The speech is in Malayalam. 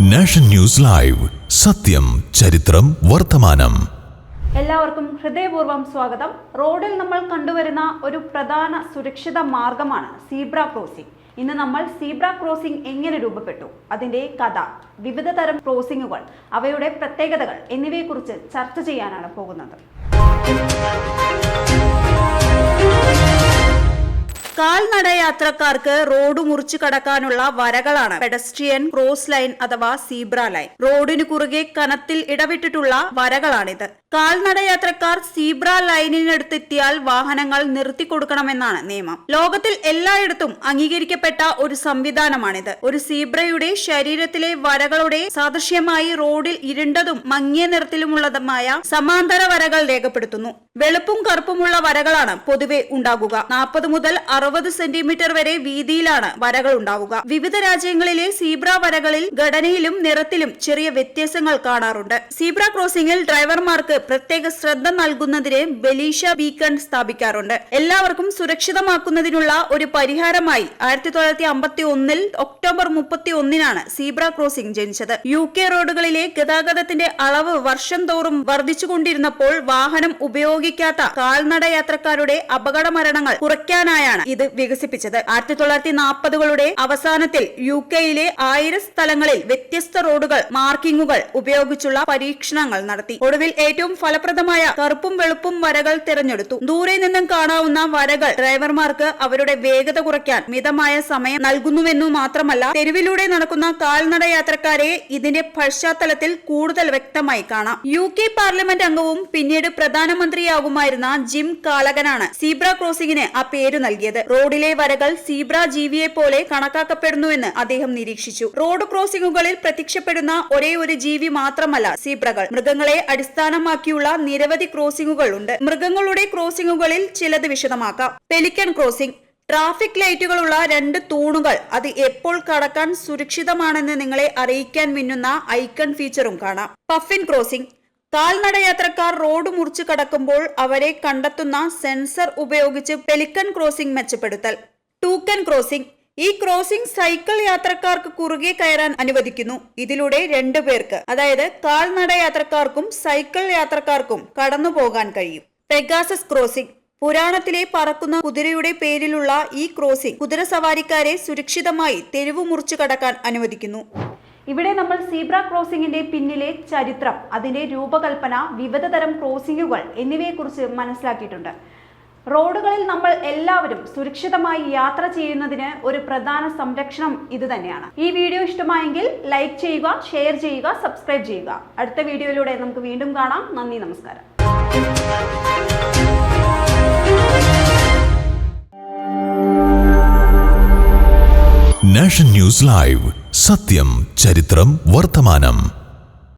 Nation News Live. സത്യം ചരിത്രം വർത്തമാനം. എല്ലാവർക്കും ഹൃദയപൂർവം സ്വാഗതം. റോഡിൽ നമ്മൾ കണ്ടുവരുന്ന ഒരു പ്രധാന സുരക്ഷിത മാർഗമാണ് സീബ്ര ക്രോസിംഗ്. ഇന്ന് നമ്മൾ സീബ്ര ക്രോസിംഗ് എങ്ങനെ രൂപപ്പെട്ടു? അതിന്റെ കഥ വിവിധ തരം ക്രോസിംഗുകൾ അവയുടെ പ്രത്യേകതകൾ എന്നിവയെക്കുറിച്ച് ചർച്ച ചെയ്യാനാണ് പോകുന്നത്. കാൽനട യാത്രക്കാർക്ക് റോഡ് മുറിച്ചു കടക്കാനുള്ള വരകളാണ്. പെഡസ്ട്രിയൻ ക്രോസ് ലൈൻ അഥവാ സീബ്ര ലൈൻ. റോഡിനു കുറുകെ കനത്തിൽ ഇടവിട്ടിട്ടുള്ള വരകളാണിത്. കാൽനട യാത്രക്കാർ സീബ്ര ലൈനിനടുത്തെത്തിയാൽ വാഹനങ്ങൾ നിർത്തിക്കൊടുക്കണമെന്നാണ് നിയമം. ലോകത്തിൽ എല്ലായിടത്തും അംഗീകരിക്കപ്പെട്ട ഒരു സംവിധാനമാണിത്. ഒരു സീബ്രയുടെ ശരീരത്തിലെ വരകളുടെ സാദൃശ്യമായി റോഡിൽ ഇരുണ്ടതും മങ്ങിയ നിറത്തിലുമുള്ളതുമായ സമാന്തര വരകൾ രേഖപ്പെടുത്തുന്നു. വെളുപ്പും കറുപ്പുമുള്ള വരകളാണ് പൊതുവെ ഉണ്ടാകുക. നാൽപ്പത് മുതൽ അറുപത് സെന്റിമീറ്റർ വരെ വീതിയിലാണ് വരകൾ ഉണ്ടാവുക. വിവിധ രാജ്യങ്ങളിലെ സീബ്ര വരകളിൽ ഘടനയിലും നിറത്തിലും ചെറിയ വ്യത്യാസങ്ങൾ കാണാറുണ്ട്. സീബ്ര ക്രോസിംഗിൽ ഡ്രൈവർമാർക്ക് പ്രത്യേക ശ്രദ്ധ നൽകുന്നതിന് ബലീഷ ബീക്കൺ സ്ഥാപിക്കാറുണ്ട്. എല്ലാവർക്കും സുരക്ഷിതമാക്കുന്നതിനുള്ള ഒരു പരിഹാരമായി ആയിരത്തി തൊള്ളായിരത്തി അമ്പത്തി ഒന്നിൽ ഒക്ടോബർ മുപ്പത്തി ഒന്നിനാണ് സീബ്ര ക്രോസിംഗ് ജനിച്ചത്. യു കെ റോഡുകളിലെ ഗതാഗതത്തിന്റെ അളവ് വർഷം തോറും വർദ്ധിച്ചുകൊണ്ടിരുന്നപ്പോൾ വാഹനം ഉപയോഗിക്കാത്ത കാൽനട യാത്രക്കാരുടെ അപകട മരണങ്ങൾ കുറയ്ക്കാനായാണ് ഇത് വികസിപ്പിച്ചത്. ആയിരത്തി തൊള്ളായിരത്തി നാൽപ്പതുകളുടെ അവസാനത്തിൽ യു കെയിലെ ആയിരം സ്ഥലങ്ങളിൽ വ്യത്യസ്ത റോഡുകൾ മാർക്കിങ്ങുകൾ ഉപയോഗിച്ചുള്ള പരീക്ഷണങ്ങൾ നടത്തി. ഒടുവിൽ ഏറ്റവും ഫലപ്രദമായ കറുപ്പും വെളുപ്പും വരകൾ തിരഞ്ഞെടുത്തു. ദൂരെ നിന്നും കാണാവുന്ന വരകൾ ഡ്രൈവർമാർക്ക് അവരുടെ വേഗത കുറയ്ക്കാൻ മിതമായ സമയം നൽകുന്നുവെന്നു മാത്രമല്ല തെരുവിലൂടെ നടക്കുന്ന കാൽനട യാത്രക്കാരെ ഇതിന്റെ പശ്ചാത്തലത്തിൽ കൂടുതൽ വ്യക്തമായി കാണാം. യു കെ പാർലമെന്റ് അംഗവും പിന്നീട് പ്രധാനമന്ത്രിയാകുമായിരുന്ന ജിം കാലകനാണ് സീബ്ര ക്രോസിംഗിന് ആ പേര് നൽകിയത്. റോഡിലെ വരകൾ സീബ്ര ജീവിയെ പോലെ കണക്കാക്കപ്പെടുന്നുവെന്ന് അദ്ദേഹം നിരീക്ഷിച്ചു. റോഡ് ക്രോസിംഗുകളിൽ പ്രത്യക്ഷപ്പെടുന്ന ഒരേ ഒരു ജീവി മാത്രമല്ല സീബ്രകൾ. മൃഗങ്ങളെ അടിസ്ഥാനമാക്കിയുള്ള നിരവധി ക്രോസിംഗുകൾ ഉണ്ട്. മൃഗങ്ങളുടെ ക്രോസിംഗുകളിൽ ചിലത് വിശദമാക്കാം. Pelican crossing. ട്രാഫിക് ലൈറ്റുകളുള്ള രണ്ട് തൂണുകൾ അത് എപ്പോൾ കടക്കാൻ സുരക്ഷിതമാണെന്ന് നിങ്ങളെ അറിയിക്കാൻ മിന്നുന്ന ഐക്കൺ ഫീച്ചറും കാണാം. Puffin crossing. കാൽനടയാത്രക്കാർ റോഡ് മുറിച്ചു കടക്കുമ്പോൾ അവരെ കണ്ടെത്തുന്ന സെൻസർ ഉപയോഗിച്ച് പെലിക്കൺ ക്രോസിംഗ് മെച്ചപ്പെടുത്തൽ. Toucan crossing. ഈ ക്രോസിംഗ് സൈക്കിൾ യാത്രക്കാർക്ക് കുറുകെ കയറാൻ അനുവദിക്കുന്നു. ഇതിലൂടെ രണ്ടു പേർക്ക് അതായത് കാൽനട യാത്രക്കാർക്കും സൈക്കിൾ യാത്രക്കാർക്കും കടന്നു പോകാൻ കഴിയും. Pegasus crossing. പുരാണത്തിലെ പറക്കുന്ന കുതിരയുടെ പേരിലുള്ള ഈ ക്രോസിംഗ് കുതിര സവാരിക്കാരെ സുരക്ഷിതമായി തെരുവ് മുറിച്ചു കടക്കാൻ അനുവദിക്കുന്നു. ഇവിടെ നമ്മൾ സീബ്ര ക്രോസിംഗിന്റെ പിന്നിലെ ചരിത്രം അതിന്റെ രൂപകൽപ്പന വിവിധ തരം ക്രോസിംഗുകൾ എന്നിവയെക്കുറിച്ച് മനസ്സിലാക്കിയിട്ടുണ്ട്. റോഡുകളിൽ നമ്മൾ എല്ലാവരും സുരക്ഷിതമായി യാത്ര ചെയ്യുന്നതിന് ഒരു പ്രധാന സംരക്ഷണം ഇത് തന്നെയാണ്. ഈ വീഡിയോ ഇഷ്ടമായെങ്കിൽ ലൈക്ക് ചെയ്യുക ഷെയർ ചെയ്യുക സബ്സ്ക്രൈബ് ചെയ്യുക. അടുത്ത വീഡിയോയിലൂടെ നമുക്ക് വീണ്ടും കാണാം. നന്ദി നമസ്കാരം. Nation News Live. സത്യം ചരിത്രം വർത്തമാനം.